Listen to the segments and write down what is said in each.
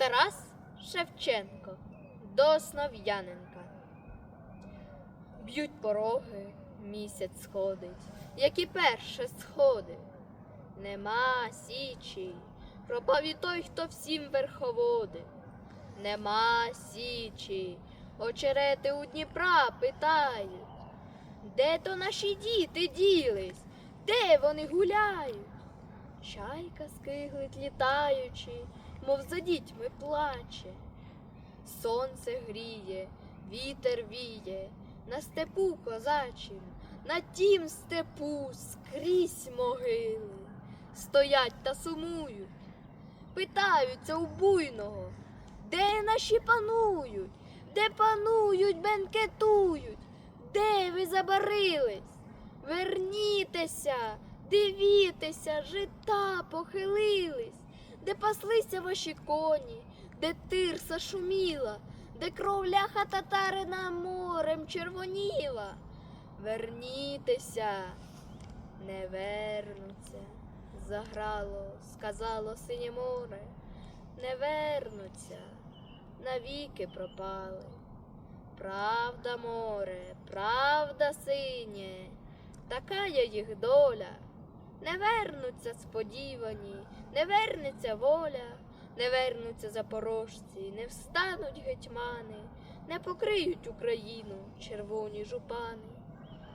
Тарас Шевченко до Основ'яненка. Б'ють пороги, місяць сходить, як і перше сходив. Нема січі, пропав і той, хто всім верховодив. Нема січі, очерети у Дніпра питають. Де то наші діти ділись? Де вони гуляють? Чайка скиглить літаючи, мов за дітьми плаче. Сонце гріє, вітер віє, на степу козачим, на тім степу скрізь могили. Стоять та сумують, питаються у буйного, де наші панують, де панують, бенкетують, де ви забарились? Вернітеся, дивітеся, жита похилились, де паслися ваші коні, де тирса шуміла, де кров ляха татарина морем червоніла. Вернітеся, не вернуться, заграло, сказало синє море, не вернуться, навіки пропали. Правда, море, правда, синє, така є їх доля. Не вернуться сподівані, не вернеться воля, не вернуться запорожці, не встануть гетьмани, не покриють Україну червоні жупани.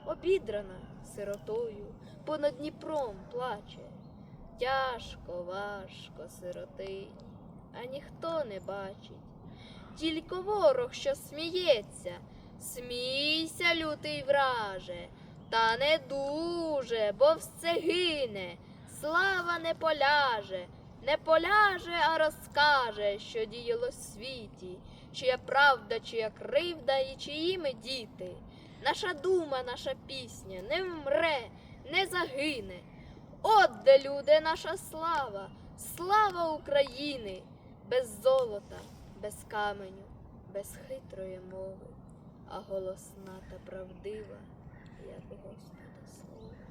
Обідрана сиротою, понад Дніпром плаче. Тяжко, важко сиротині, а ніхто не бачить. Тільки ворог, що сміється, смійся, лютий враже, та не дуже, бо все гине, слава не поляже, не поляже, а розкаже, що діяло в світі, чия правда, чия кривда і чиї ми діти. Наша дума, наша пісня не вмре, не загине. От де люди, наша слава, слава України, без золота, без каменю, без хитрої мови, а голосна та правдива, як Господа слова.